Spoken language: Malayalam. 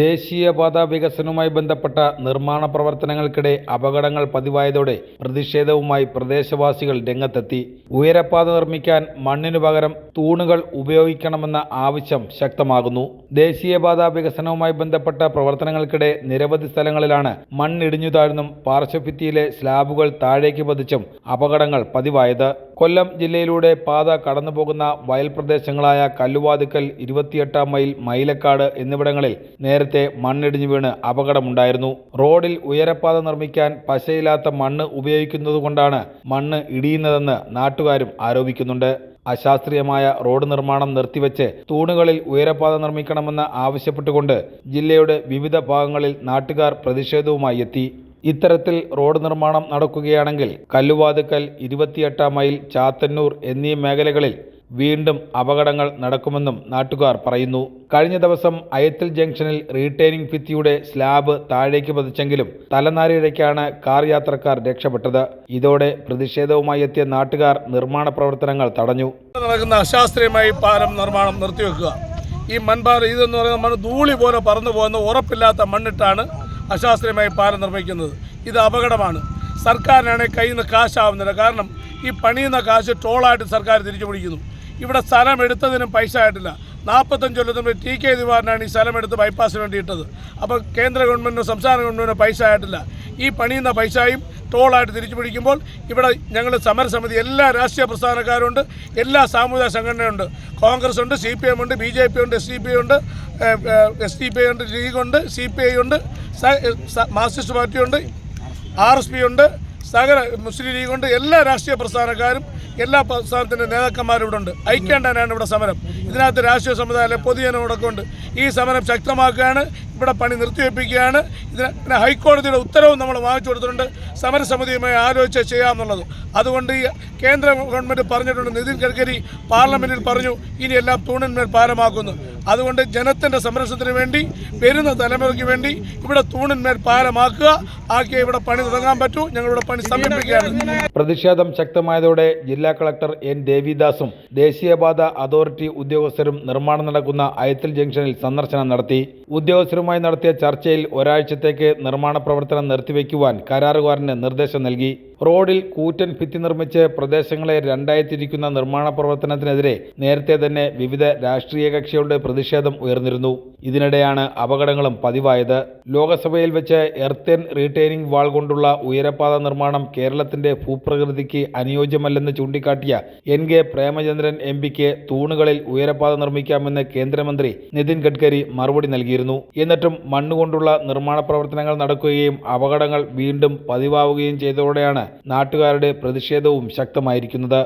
ദേശീയപാത വികസനവുമായി ബന്ധപ്പെട്ട നിർമ്മാണ പ്രവർത്തനങ്ങൾക്കിടെ അപകടങ്ങൾ പതിവായതോടെ പ്രതിഷേധവുമായി പ്രദേശവാസികൾ രംഗത്തെത്തി. ഉയരപ്പാത നിർമ്മിക്കാൻ മണ്ണിനു പകരം തൂണുകൾ ഉപയോഗിക്കണമെന്ന ആവശ്യം ശക്തമാകുന്നു. ദേശീയപാത വികസനവുമായി ബന്ധപ്പെട്ട പ്രവർത്തനങ്ങൾക്കിടെ നിരവധി സ്ഥലങ്ങളിലാണ് മണ്ണിടിഞ്ഞു താഴ്ന്നും പാർശ്വഭിത്തിയിലെ സ്ലാബുകൾ താഴേക്ക് പതിച്ചും അപകടങ്ങൾ പതിവായത്. കൊല്ലം ജില്ലയിലൂടെ പാത കടന്നുപോകുന്ന വയൽ പ്രദേശങ്ങളായ കല്ലുവാതുക്കൽ ഇരുപത്തിയെട്ടാം മൈൽ മൈലക്കാട് എന്നിവിടങ്ങളിൽ നേരത്തെ മണ്ണിടിഞ്ഞു വീണ് അപകടമുണ്ടായിരുന്നു. റോഡിൽ ഉയരപ്പാത നിർമ്മിക്കാൻ പശയില്ലാത്ത മണ്ണ് ഉപയോഗിക്കുന്നതുകൊണ്ടാണ് മണ്ണ് ഇടിയുന്നതെന്ന് നാട്ടുകാരും ആരോപിക്കുന്നുണ്ട്. അശാസ്ത്രീയമായ റോഡ് നിർമ്മാണം നിർത്തിവെച്ച് തൂണുകളിൽ ഉയരപ്പാത നിർമ്മിക്കണമെന്ന് ആവശ്യപ്പെട്ടുകൊണ്ട് ജില്ലയുടെ വിവിധ ഭാഗങ്ങളിൽ നാട്ടുകാർ പ്രതിഷേധവുമായി എത്തി. ഇത്തരത്തിൽ റോഡ് നിർമ്മാണം നടക്കുകയാണെങ്കിൽ കല്ലുവാതുക്കൽ ഇരുപത്തിയെട്ടാം മൈൽ ചാത്തന്നൂർ എന്നീ മേഖലകളിൽ വീണ്ടും അപകടങ്ങൾ നടക്കുമെന്നും നാട്ടുകാർ പറയുന്നു. കഴിഞ്ഞ ദിവസം അയത്തിൽ ജംഗ്ഷനിൽ റീറ്റെയിനിംഗ് ഭിത്തിയുടെ സ്ലാബ് താഴേക്ക് പതിച്ചെങ്കിലും തലനാരിഴയ്ക്കാണ് കാർ യാത്രക്കാർ രക്ഷപ്പെട്ടത്. ഇതോടെ പ്രതിഷേധവുമായി എത്തിയ നാട്ടുകാർ നിർമ്മാണ പ്രവർത്തനങ്ങൾ തടഞ്ഞു. നടക്കുന്ന അശാസ്ത്രീയമായി പാലം നിർമ്മാണം നിർത്തിവെക്കുക. ഈ മൺപാറ ഇതെന്ന് പറയുന്ന മണ്ണ് ധൂളി പോലെ പറന്നു പോകുന്ന ഉറപ്പില്ലാത്ത മണ്ണിട്ടാണ് അശാസ്ത്രീയമായി പാലം നിർമ്മിക്കുന്നത്. ഇത് അപകടമാണ്. സർക്കാരിനാണെങ്കിൽ കയ്യിൽ നിന്ന് കാശാവുന്നില്ല കാരണം ഈ പണിയുന്ന കാശ് ടോളായിട്ട് സർക്കാർ തിരിച്ചു പിടിക്കുന്നു. ഇവിടെ സ്ഥലം എടുത്തതിനും പൈസ ആയിട്ടില്ല. നാൽപ്പത്തഞ്ച് കൊല്ലത്തിന് ടി കെ ദിവാറിനാണ് ഈ സ്ഥലം എടുത്ത് ബൈപ്പാസിന് വേണ്ടി ഇട്ടത് അപ്പോൾ കേന്ദ്ര ഗവൺമെന്റിനോ സംസ്ഥാന ഗവൺമെന്റിനോ പൈസ ആയിട്ടില്ല. ഈ പണിയുന്ന പൈസയും ടോളായിട്ട് തിരിച്ചു പിടിക്കുമ്പോൾ ഇവിടെ ഞങ്ങൾ സമരസമിതി എല്ലാ രാഷ്ട്രീയ പ്രസ്ഥാനക്കാരുണ്ട് എല്ലാ സാമൂഹിക സംഘടനയുണ്ട്. കോൺഗ്രസ് ഉണ്ട് സി പി എം ഉണ്ട് ബി ജെ പി ഉണ്ട് എസ് ഡി പി ഉണ്ട് എസ് ഡി പി ഉണ്ട് ലീഗ് ഉണ്ട് സി പി ഐ ഉണ്ട് മാർക്സിസ്റ്റ് പാർട്ടി ഉണ്ട് ആർ എസ് പി ഉണ്ട് സകല മുസ്ലിം ലീഗ് ഉണ്ട് എല്ലാ രാഷ്ട്രീയ പ്രസ്ഥാനക്കാരും എല്ലാ പ്രസ്ഥാനത്തിന്റെ നേതാക്കന്മാരും ഇവിടെ ഉണ്ട് ഐക്യണ്ടാനാണ് ഇവിടെ സമരം. ഇതിനകത്ത് രാഷ്ട്രീയ സമുദായം പൊതുജനം ഉണ്ട്. ഈ സമരം ശക്തമാക്കുകയാണ്. ഇവിടെ പണി നിർത്തിവെപ്പിക്കുകയാണ്. ഇതിന് ഹൈക്കോടതിയുടെ ഉത്തരവും നമ്മൾ വാങ്ങിച്ചു കൊടുത്തിട്ടുണ്ട്. സമരസമിതിയുമായി ആലോചിച്ച് ചെയ്യാമെന്നുള്ളത്. അതുകൊണ്ട് ഈ കേന്ദ്ര ഗവൺമെന്റ് പറഞ്ഞിട്ടുണ്ട്. നിതിൻ ഗഡ്കരി പാർലമെന്റിൽ പറഞ്ഞു ഇനി എല്ലാം തൂണിന്മേൽ പാലമാക്കുന്നു അതുകൊണ്ട് ജനത്തിന്റെ സംരക്ഷണത്തിന് വേണ്ടി വരുന്ന തലമുറയ്ക്ക് വേണ്ടി ഇവിടെ തൂണിന്മേൽ പാലമാക്കുക. ആക്കിയ ഇവിടെ പണി തുടങ്ങാൻ പറ്റൂ. ഞങ്ങളിവിടെ പണി സമീപിക്കുകയാണ് പ്രതിഷേധം ശക്തമായതോടെ ജില്ലാ കളക്ടർ എൻ. ദേവിദാസും ദേശീയപാത അതോറിറ്റി ഉദ്യോഗസ്ഥരും നിർമ്മാണം നടക്കുന്ന അയത്തിൽ ജംഗ്ഷനിൽ സന്ദർശനം നടത്തി. ഉദ്യോഗസ്ഥരുമായി നടത്തിയ ചർച്ചയിൽ ഒരാഴ്ചത്തേക്ക് നിർമ്മാണ പ്രവർത്തനം നിർത്തിവെക്കുവാൻ കരാറുകാരന് നിർദ്ദേശം നൽകി. റോഡിൽ കൂറ്റൻ ഭിത്തി നിർമ്മിച്ച് പ്രദേശങ്ങളെ രണ്ടായി തിരിക്കുന്ന നിർമ്മാണ പ്രവർത്തനത്തിനെതിരെ നേരത്തെ തന്നെ വിവിധ രാഷ്ട്രീയ കക്ഷികളുടെ പ്രതിഷേധം ഉയർന്നിരുന്നു. ഇതിനിടെയാണ് അപകടങ്ങളും പതിവായത്. ലോകസഭയിൽ വെച്ച് എർത്തൻ റീറ്റെയിനിംഗ് വാൾ കൊണ്ടുള്ള ഉയരപാത നിർമ്മാണം കേരളത്തിന്റെ ഭൂപ്രകൃതിക്ക് അനുയോജ്യമല്ലെന്ന് ചൂണ്ടിക്കാട്ടിയ എൻ കെ പ്രേമചന്ദ്രൻ എം പിക്ക് തൂണുകളിൽ ഉയരപാത നിർമ്മിക്കാമെന്ന് കേന്ദ്രമന്ത്രി നിതിൻ ഗഡ്കരി മറുപടി നൽകിയിരുന്നു. എന്നിട്ടും മണ്ണുകൊണ്ടുള്ള നിർമ്മാണ പ്രവർത്തനങ്ങൾ നടക്കുകയും അപകടങ്ങൾ വീണ്ടും പതിവാവുകയും ചെയ്തതോടെയാണ് നാട്ടുകാരുടെ പ്രതിഷേധവും ശക്തമായിരിക്കുന്നത്.